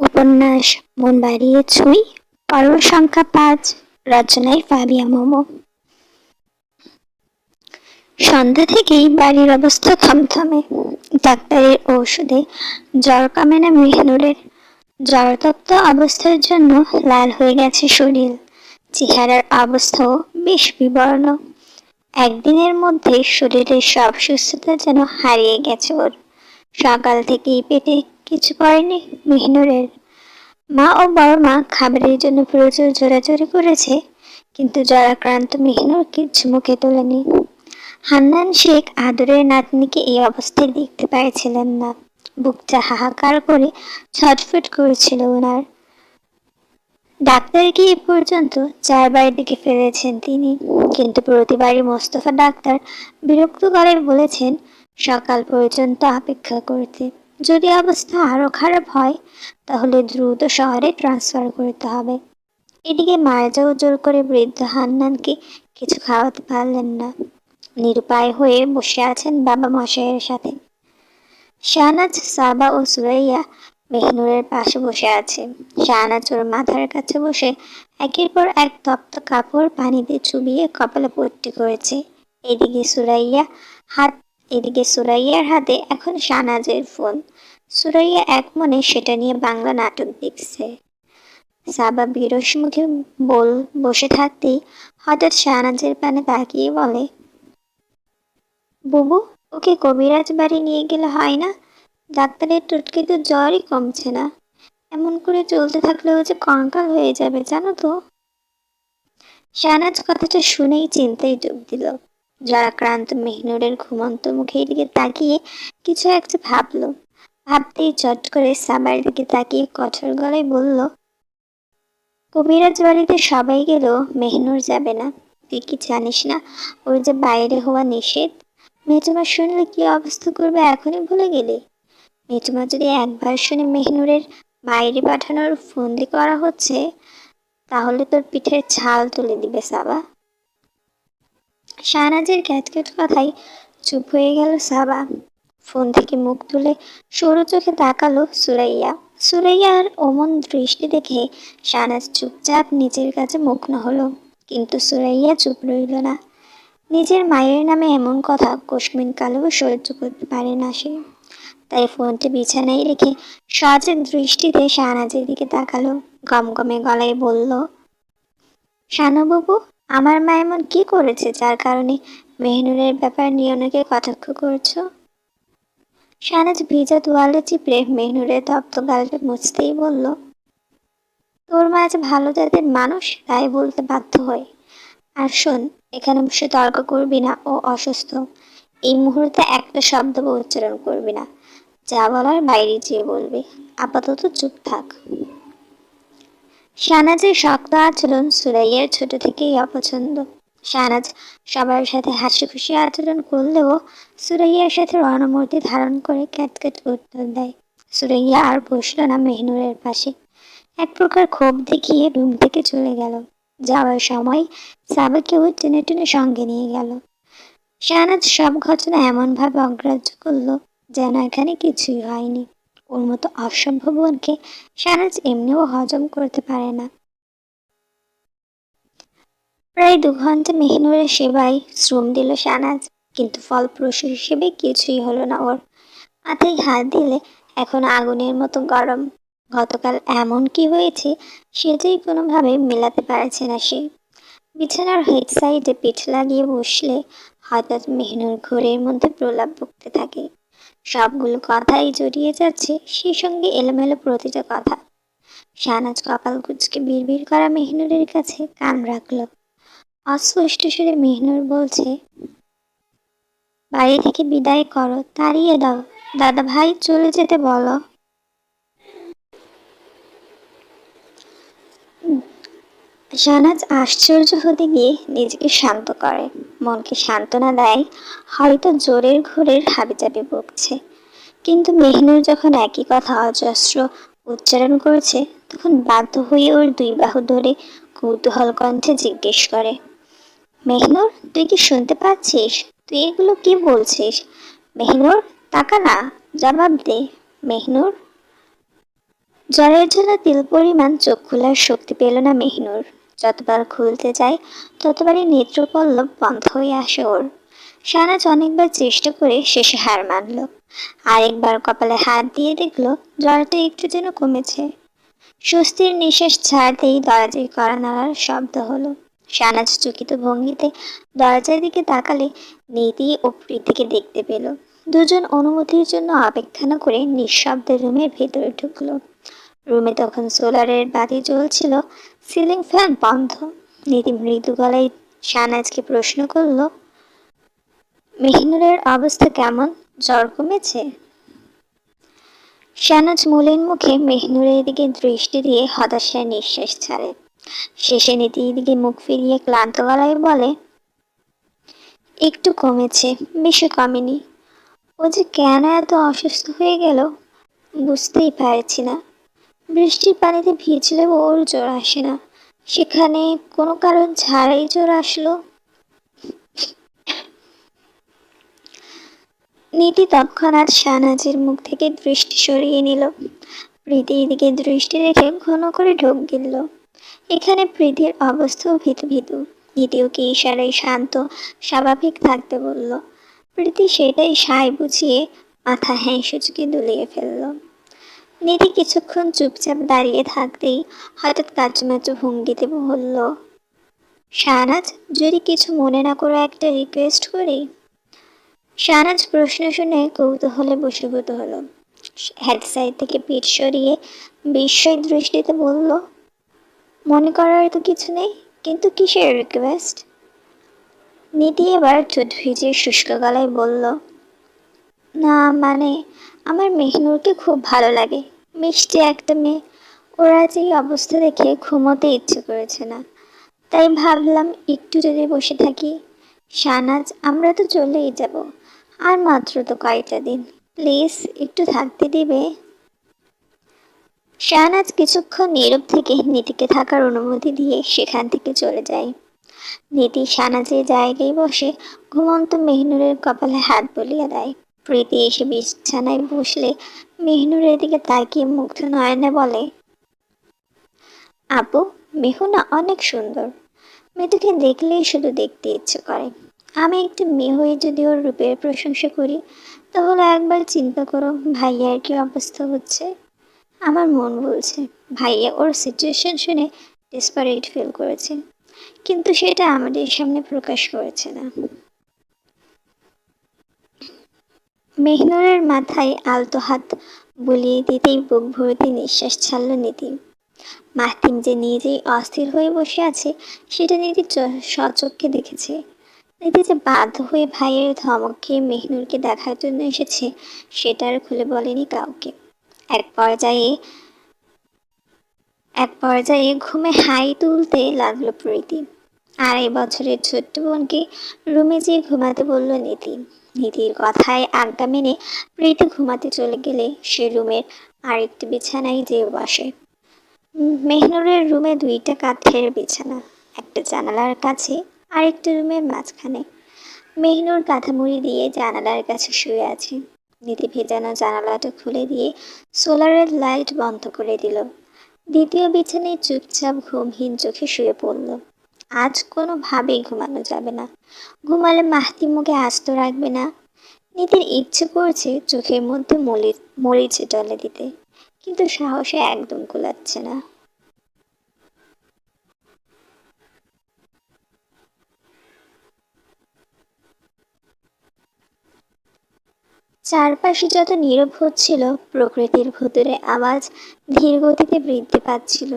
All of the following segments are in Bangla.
উপন্যাস মন বাড়িয়ে ছুঁই পর্ব সংখ্যা পাঁচ, রচনায় ফাবিয়া মোমো। সন্ধ্যা থেকেই বাড়ির অবস্থা থমথমে। ডাক্তারের ঔষধে জ্বর কমে না মেহনুরের। জ্বরতপ্ত অবস্থার জন্য লাল হয়ে গেছে শরীর। চেহারার অবস্থাও বেশ বিবর্ণ। একদিনের মধ্যে শরীরের সব সুস্থতা যেন হারিয়ে গেছে ওর। সকাল থেকেই পেটে কিছু পড়েনি মেহনুরের। মা ও বড় মা খাবারের জন্য প্রচুর জোরাজোরি করেছে, কিন্তু জরাক্রান্ত মেহনুর কিছু মুখে তোলেনি। হান্নান শেখ আদরের নাতনিকে এই অবস্থায় দেখতে পাইছিলেন না। বুকটা হাহাকার করে ছটফট করেছিল ওনার। ডাক্তারকে এ পর্যন্ত চারবার দিকে ফেলেছেন তিনি, কিন্তু প্রতিবারই মোস্তফা ডাক্তার বিরক্ত গলায় বলেছেন, সকাল পর্যন্ত অপেক্ষা করতে। যদি অবস্থা আরও খারাপ হয়, তাহলে দ্রুত শহরে ট্রান্সফার করতে হবে। এদিকে মায়াজাও জোর করে বৃদ্ধ হান্নানকে কিছু খাওয়াতে পারলেন না। নিরুপায় হয়ে বসে আছেন বাবা মশাইয়ের সাথে। শাহনাজ, সাবা ও সুরাইয়া মেহনুরের পাশে বসে আছে। শাহনাজ ওর মাথার কাছে বসে একের পর এক তপ্ত কাপড় পানিতে চুবিয়ে কপালে পট্টি করেছে। এদিকে সুরাইয়া হাত এদিকে সুরাইয়ার হাতে এখন শাহনাজের ফোন। সুরাইয়া এক মনে সেটা নিয়ে বাংলা নাটক দেখছে। সাবা বিরস মুখে বল বসে থাকতেই হঠাৎ শাহনাজের পানে তাকিয়ে বলে, বুবু, ওকে কবিরাজ বাড়ি নিয়ে গেলে হয় না? ডাক্তারের টুটকে তো জ্বরই কমছে না। এমন করে চলতে থাকলে ও যে কঙ্কাল হয়ে যাবে, জানো তো? শাহনাজ কথাটা শুনেই চিন্তায় ডুব দিল। জরাক্রান্ত মেহনুরের ঘুমন্ত মুখের দিকে তাকিয়ে কিছু একটা ভাবলো। ভাবতেই চট করে সাবার দিকে তাকিয়ে কঠোর গলায় বলল কবিরাজ বাড়িতে সবাই গেলেও মেহনুর যাবে না। তুই কি জানিস না, ওর যে বাইরে হওয়া নিষেধ? মেজমা শুনলে কি অবস্থা করবে এখনই ভুলে গেলি? মেজমা যদি একবার শুনে মেহনুরের বাইরে পাঠানোর ফন্দি করা হচ্ছে, তাহলে তোর পিঠের ছাল তুলে দিবে সাবা। শাহনাজের ক্যাটক্যাট কথায় চুপ হয়ে গেল সাবা। ফোন থেকে মুখ তুলে সরু চোখে তাকালো সুরাইয়া। সুরাইয়ার অমন দৃষ্টি দেখে শাহনাজ চুপচাপ নিজের কাছে মুগ্ন হলো। কিন্তু সুরাইয়া চুপ রইল না। নিজের মায়ের নামে এমন কথা কশ্মিন কালেও সহ্য করতে পারে না সে। তাই ফোনটি বিছানায় রেখে সজের দৃষ্টিতে শাহনাজের দিকে তাকালো। গমগমে গলায় বলল, শানুবাবু, আমার মা এমন কি করেছে যার কারণে মেহনুরের ব্যাপার নিয়ে অনেকে কটাক্ষ করছ? শাহনাজ ভিজা তোয়ালে চিপড়ে মেহনুরের তপ্ত গালটা মুছতেই বলল, তোর মা আজ ভালো জাতের মানুষ, তাই বলতে বাধ্য হয়। আর শোন, এখানে বসে তর্ক করবি না, ও অসুস্থ। এই মুহূর্তে একটা শব্দ উচ্চারণ করবি না। যা বলার বাইরে যেয়ে বলবি। আপাতত চুপ থাক। শাহনাজের শক্ত আচরণ সুরাইয়ের ছোট থেকেই অপছন্দ। শাহনাজ সবার সাথে হাসি খুশি আচরণ করলেও সুরাইয়ার সাথে রণমূর্তি ধারণ করে ক্যাটক্যাট উত্তর দেয়। সুরাইয়া আর বসল না মেহনুরের পাশে। এক প্রকার ক্ষোভ দেখিয়ে রুম থেকে চলে গেল। যাওয়ার সময় সাবাকেও টেনে টেনে সঙ্গে নিয়ে গেল। শাহনাজ সব ঘটনা এমনভাবে অগ্রাহ্য করল যেন এখানে কিছুই হয়নি। ওর মতো অসম্ভব বোনকে শাহনাজ এমনিও হজম করতে পারে না। প্রায় দু ঘণ্টা মেহনুরের সেবায় শ্রম দিল শাহনাজ। কিন্তু ফলপ্রসূ হিসেবে কিছুই হলো না ওর। মাথায় হাত দিলে এখন আগুনের মতো গরম। গতকাল এমন কি হয়েছে সেটাই কোনোভাবে মেলাতে পারছে না সে। বিছানার হেড সাইডে পিঠ লাগিয়ে বসলে হঠাৎ মেহনুর ঘোরের মধ্যে প্রলাপ বকতে থাকে। সবগুলো কথাই জড়িয়ে যাচ্ছে সেই সঙ্গে এলোমেলো প্রতিটা কথা। শাহনাজ কপাল কুচকে বিড়বিড় করা মেহনুরের কাছে কান রাখল। অস্পষ্ট সুরে মেহনুর বলছে, বাড়ি থেকে বিদায় করো, তাড়িয়ে দাও। দাদা ভাই, চলে যেতে বলো। শাহনাজ আশ্চর্য হতে গিয়ে নিজেকে শান্ত করে। মনকে সান্ত্বনা দেয়, হয়তো জোরের ঘোরের হাবিজাবি বকছে। কিন্তু মেহনুর যখন একই কথা অজস্র উচ্চারণ করেছে, তখন বাধ্য হয়ে ওর দুই বাহু ধরে কৌতূহল কণ্ঠে জিজ্ঞেস করে মেহনুর তুই কি শুনতে পাচ্ছিস? তুই এগুলো কি বলছিস? মেহনুর তাকা না, জবাব দে। মেহনুর জ্বরের জন্য তিল পরিমাণ চোখ খোলার শক্তি পেল না মেহনুর যতবার খুলতে যায় ততবারই নেত্রপল্লব বন্ধ হয়ে আসে ওর। সানাজ অনেকবার চেষ্টা করে শেষে হার মানল। আরেকবার কপালে হাত দিয়ে দেখল জ্বরটা একটু যেন কমেছে। স্বস্তির নিঃশ্বাস ছাড়তেই দরজায় কড়া নাড়ার শব্দ হলো। সানাজ চকিত ভঙ্গিতে দরজার দিকে তাকালে নীতি ও প্রীতিকে দেখতে পেল। দুজন অনুমতির জন্য অপেক্ষা না করে নিঃশব্দে রুমের ভেতরে ঢুকলো। রুমে তখন সোলারের বাতি জ্বলছিল, সিলিং ফ্যান বন্ধ। নীতি মৃদু গলায় সানাজকে প্রশ্ন করল, মেহিনুরের অবস্থা কেমন? জ্বর কমেছে? শানাজ মলিন মুখে মেহনুরের দিকে দৃষ্টি দিয়ে হতাশায় নিঃশ্বাস ছাড়ে। শেষে নীতির দিকে মুখ ফিরিয়ে ক্লান্ত গলায় বলে, একটু কমেছে, বেশি কমেনি। ও যে কেন এত অসুস্থ হয়ে গেল, বুঝতেই পারছি না। বৃষ্টির পানিতে ভিজলে ওর জ্বর আসে না। সেখানে কোনো কারণ ছাড়াই জ্বর আসলো। নীতি তৎক্ষণাৎ শাহনাজের মুখ থেকে দৃষ্টি সরিয়ে নিল। প্রীতির দিকে দৃষ্টি রেখে ঘন করে ঢোক গিলল। এখানে প্রীতির অবস্থাও ভীতু ভীতু। নীতিওকে ইশারায় শান্ত, স্বাভাবিক থাকতে বলল, প্রীতি সেটাই সাই বুঝিয়ে মাথা হ্যাঁ সূচকে দুলিয়ে ফেলল। নীতি কিছুক্ষণ চুপচাপ দাঁড়িয়ে থাকতেই হঠাৎ কাচুমাচু ভঙ্গিতে বলল, শাহনাজ, যদি কিছু মনে না করে একটা রিকোয়েস্ট করি? শাহনাজ প্রশ্ন শুনে কৌতূহলে বসীভূত হলো। হেডসাইড থেকে পিঠ সরিয়ে বিস্ময় দৃষ্টিতে বলল মনে করার তো কিছু নেই, কিন্তু কিসের রিকোয়েস্ট নীতি এবার চোখ ভিজে শুষ্ক গলায় বলল, না মানে আমার মেহনুরকে খুব ভালো লাগে। মিষ্টি একটা মেয়ে। ওরা যে অবস্থা দেখে ঘুমোতে ইচ্ছে করেছে না। তাই ভাবলাম একটু যদি বসে থাকি। সানাজ, আমরা তো চলেই যাব। আর মাত্র তো কয়েকটা দিন। প্লিজ, একটু থাকতে দিবে? শাহনাজ কিছুক্ষণ নীরব থেকে নীতিকে থাকার অনুমতি দিয়ে সেখান থেকে চলে যায়। নীতি শাহনাজের জায়গায় বসে ঘুমন্ত মেহনুরের কপালে হাত বলিয়ে দেয়। প্রীতি এসে বিছানায় বসলে মেহনুরের দিকে তাকিয়ে মুগ্ধ নয়নে বলে, আপু, মেহুনা অনেক সুন্দর। মেয়েটাকে দেখলেই শুধু দেখতে ইচ্ছে করে। আমি একটু মেয়ে হয়ে যদি ওর রূপের প্রশংসা করি, তাহলে একবার চিন্তা করো ভাইয়ার কি অবস্থা হচ্ছে? আমার মন বলছে। ভাইয়া ওর সিচুয়েশন শুনে ডেসপারেট ফিল করেছে। কিন্তু সেটা আমাদের সামনে প্রকাশ করেছে না। মেহনুরের মাথায় আলতো হাত বুলিয়ে দিতেই বুক ভরতে নিঃশ্বাস ছাড়ল নীতি। মাহতিম যে নিজেই অস্থির হয়ে বসে আছে, সেটা নীতি সচক্ষে দেখেছে। নীতি যে বাধ্য হয়ে ভাইয়ের ধমক খেয়ে মেহনুরকে দেখার জন্য এসেছে, সেটা আর খুলে বলেনি কাউকে। এক পর্যায়ে এক পর্যায়ে ঘুমে হাই তুলতে লাগল প্রীতি। আড়াই বছরের ছোট্ট বোনকে রুমে যেয়ে ঘুমাতে বলল নীতি। নীতির কথায় আজ্ঞা মেনে প্রীতি ঘুমাতে চলে গেলে সে রুমের আরেকটি বিছানায় যেয়ে বসে। মেহনুরের রুমে দুইটা কাঠের বিছানা, একটা জানালার কাছে, আরেকটা রুমের মাঝখানে। মেহনুর কাঁথামুড়ি দিয়ে জানালার কাছে শুয়ে আছে। নীতি ভেজানো জানালাটা খুলে দিয়ে সোলারের লাইট বন্ধ করে দিল। দ্বিতীয় বিছানায় চুপচাপ ঘুমহীন চোখে শুয়ে পড়ল। আজ কোনোভাবেই ঘুমানো যাবে না। ঘুমালে মাহতি মুখে আস্ত রাখবে না। নীতির ইচ্ছে করছে চোখের মধ্যে মরিচ মরিচ ডলে দিতে, কিন্তু সাহসে একদম কুলাচ্ছে না। চারপাশে যত নীরব হচ্ছিল, প্রকৃতির ভুতুরে আওয়াজ ধীর গতিতে বৃদ্ধি পাচ্ছিল।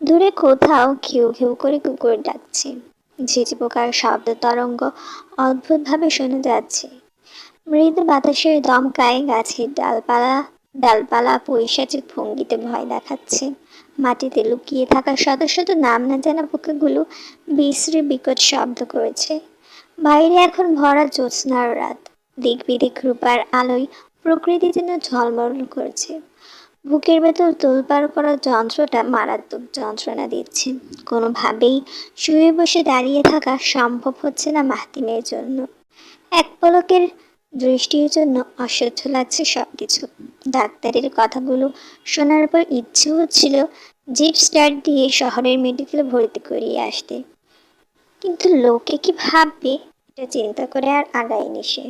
দূরে কোথাও ঘেউ ঘেউ করে কুকুর ডাকছে। ঝিঝি পোকার শব্দ তরঙ্গ অদ্ভুতভাবে শোনা যাচ্ছে। মৃদু বাতাসের দমকায় গাছের ডালপালা ডালপালা পৈশাচিক ভঙ্গিতে ভয় দেখাচ্ছে। মাটিতে লুকিয়ে থাকা শত শত নাম না জানা পোকাগুলো বিশ্রী বিকট শব্দ করেছে। বাইরে এখন ভরা জ্যোৎস্নার রাত। দিক বিদিক রূপার আলোয় প্রকৃতি যেন ঝলমল করছে। বুকের ভেতর তোলপাড় করা যন্ত্রটা মারাত্মক যন্ত্রণা দিচ্ছে। কোনোভাবেই শুয়ে বসে দাঁড়িয়ে থাকা সম্ভব হচ্ছে না মাহতিমের জন্য। এক পলকের দৃষ্টির জন্য অসহ্য লাগছে সবকিছু। ডাক্তারের কথাগুলো শোনার পর ইচ্ছে হচ্ছিল জিপ স্টার্ট দিয়ে শহরের মেডিকেলে ভর্তি করিয়ে আসতে। কিন্তু লোকে কি ভাববে, এটা চিন্তা করে আর আগায়নি সে।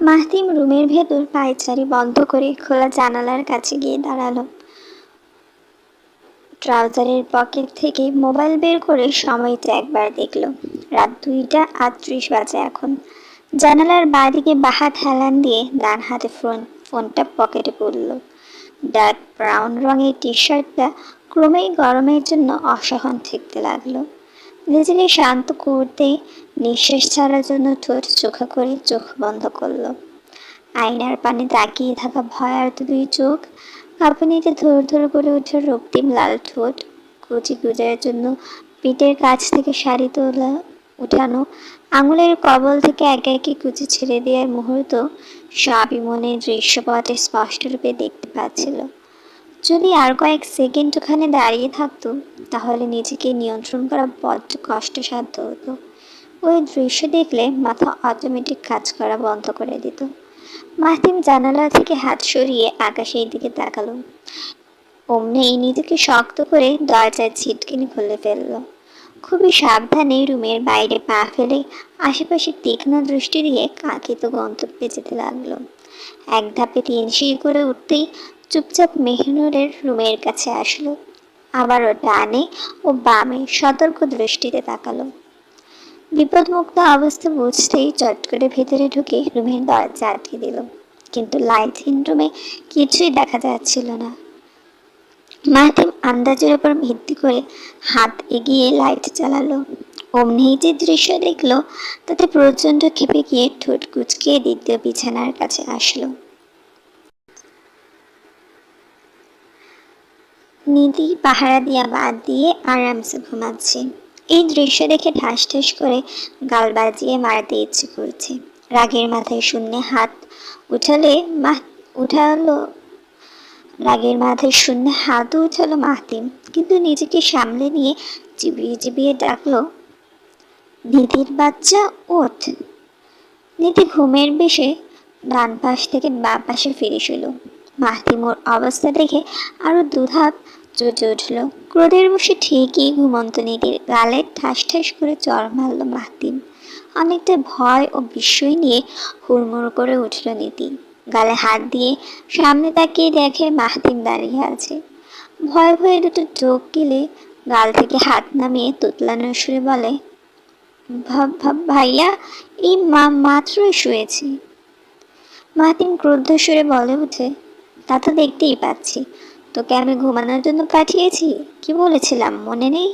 মাহতিম রুমের ভেতর পায়চারি বন্ধ করে খোলা জানালার কাছে গিয়ে দাঁড়াল। ট্রাউজারের পকেট থেকে মোবাইল বের করে সময়টা একবার দেখল। রাত দুইটা আটত্রিশ বাজে এখন। জানালার বাঁদিকে বাহাত হেলান দিয়ে ডান হাতে ফোন, ফোনটা পকেটে পড়ল। ডার্ক ব্রাউন রঙের টি শার্টটা ক্রমেই গরমের জন্য অসহন ঠেকতে লাগল। নিজেকে শান্ত করতেই নিঃশ্বাস ছাড়ার জন্য ঠোঁট চোখা করে চোখ বন্ধ করল। আয়নার পানে তাকিয়ে থাকা ভয়ার্ত দুই চোখ কাঁপুনিতে ধর ধর করে উঠে রক্তিম লাল ঠোঁট কুচি গুজার জন্য পিঠের কাছ থেকে শাড়ি তোলা, উঠানো, আঙুলের কবল থেকে একে একে কুচি ছেড়ে দেওয়ার মুহূর্ত সবই মনে দৃশ্যপটে স্পষ্টরূপে দেখতে পাচ্ছিল। যদি আর কয়েক সেকেন্ড ওখানে দাঁড়িয়ে থাকতো, তাহলে নিজেকে নিয়ন্ত্রণ করা বড্ড কষ্টসাধ্য হতো। ওই দৃশ্য দেখলে মাথা অটোমেটিক কাজ করা বন্ধ করে দিত। মাহিম জানালা থেকে হাত সরিয়ে আকাশের দিকে তাকালো। অমনি নিজেকে শক্ত করে দরজার ছিটকিনি খুলে ফেলল। খুবই সাবধানে রুমের বাইরে পা ফেলে আশেপাশে তীক্ষ্ণ দৃষ্টি দিয়ে কাঁকিত গন্তব্যে যেতে লাগল। এক ধাপে তিন সিঁড়ি করে উঠতেই চুপচাপ মেহনুরের রুমের কাছে আসলো। আবারও ডানে ও বামে সতর্ক দৃষ্টিতে তাকালো। বিপদমুক্ত অবস্থা বুঝতেই চট করে ভেতরে ঢুকে রুমের দরজা আটকে দিল। কিন্তু লাইটহীন রুমে কিছুই দেখা যাচ্ছিল না। মাহিম আন্দাজের উপর ভিত্তি করে হাত এগিয়ে লাইট চালালো। অমনি যে দৃশ্য দেখল, তাতে প্রচণ্ড খেপে গিয়ে ঠোঁট কুচকে দ্বিতীয় বিছানার কাছে আসলো। নিধি পাহারা দিয়া বাদ দিয়ে আরামসে ঘুমাচ্ছে। এই দৃশ্য দেখে ঠাস ঠাস করে গাল বাজিয়ে মারতে ইচ্ছে করছে। রাগের মাথায় শূন্য হাত উঠালে মা উঠালো রাগের মাথায় শূন্য হাত উঠালো মাহতিম। কিন্তু নিজেকে সামলে নিয়ে চিবিয়ে চিবিয়ে ডাকলো, নিধির বাচ্চা, ওঠ। নীতি ঘুমের বেশে ডান পাশ থেকে বা পাশে ফিরে শুল মাহতিম ওর অবস্থা দেখে আরও দুধাপ চটে উঠল। ক্রোধের বসে ঠিকই ঘুমন্ত নীতির গালে ঠাস ঠাস করে চর মারল মাহতিম। অনেকটা ভয় ও বিস্ময় নিয়ে হুড়মুড় করে উঠল নীতি। গালে হাত দিয়ে সামনে তাকিয়ে দেখে মাহতিম দাঁড়িয়ে আছে। ভয়ে ভয়ে দুটো চোখ গেলে গাল থেকে হাত নামিয়ে তুতলানোর সুরে বলে, ভাব ভাব ভাইয়া, এই মা মাত্রই শুয়েছি। মাহতিম ক্রুদ্ধ সুরে বলে উঠে তা তো দেখতেই পাচ্ছি। তোকে আমি ঘুমানোর জন্য পাঠিয়েছি। কি বলেছিলাম, মনে নেই?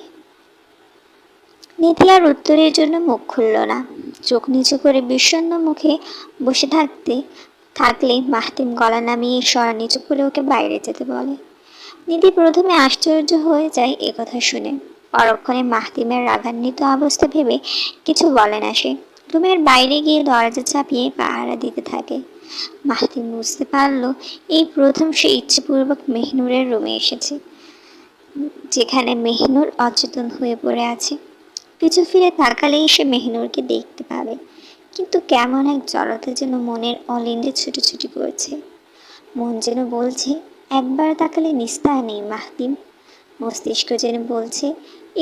নীতি আর উত্তরের জন্য মুখ খুলল না। চোখ নিচু করে বিষণ্ণ মুখে বসে থাকতে, থাকলে মাহতিম গলা নামিয়ে স্বর নিচু করে ওকে বাইরে যেতে বলে। নিধি প্রথমে আশ্চর্য হয়ে যায় এ কথা শুনে। পরক্ষণে মাহতিমের রাগান্বিত অবস্থা ভেবে কিছু বলে না সে। রুমের বাইরে গিয়ে দরজা চাপিয়ে পাহারা দিতে থাকে। মাহতিম বুঝতে পারল, এই প্রথম সে ইচ্ছেপূর্বক মেহনুরের রুমে এসেছে, যেখানে মেহনুর অচেতন হয়ে পড়ে আছে। পিছু ফিরে তাকালেই সে মেহনুরকে দেখতে পাবে, কিন্তু কেমন এক জড়তা যেন মনের অলিন্দে ছুটোছুটি করছে। মন যেন বলছে, একবার তাকালে নিস্তার নেই, মাহতিম। মস্তিষ্ক যেন বলছে,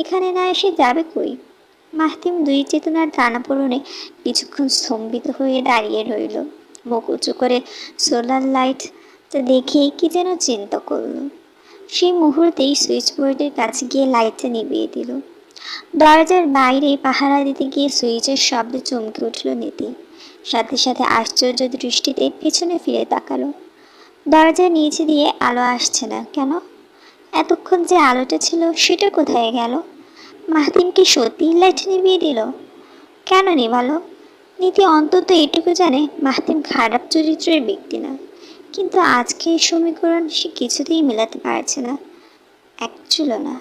এখানে না এসে যাবে কই? মাহতিম দুই চেতনার টানাপোড়নে কিছুক্ষণ স্তম্ভিত হয়ে দাঁড়িয়ে রইল। মুখ উঁচু করে সোলার লাইটটা দেখে কি যেন চিন্তা করল। সেই মুহূর্তেই সুইচ বোর্ডের কাছে গিয়ে লাইটটা নিভিয়ে দিল। দরজার বাইরে পাহারা দিতে গিয়ে সুইচের শব্দে চমকে উঠল নীতি। সাথে সাথে আশ্চর্য দৃষ্টিতে পেছনে ফিরে তাকালো। দরজা নিচে দিয়ে আলো আসছে না কেন? এতক্ষণ যে আলোটা ছিল সেটা কোথায় গেল? মাহতিম কি সত্যিই লাইট নিভিয়ে দিল? কেন নিভালো? নীতি অন্তত এটুকু জানে, মাহতিম খারাপ চরিত্রের ব্যক্তি না। কিন্তু আজকে এই সমীকরণ সে কিছুতেই মেলাতে পারছে না। এক না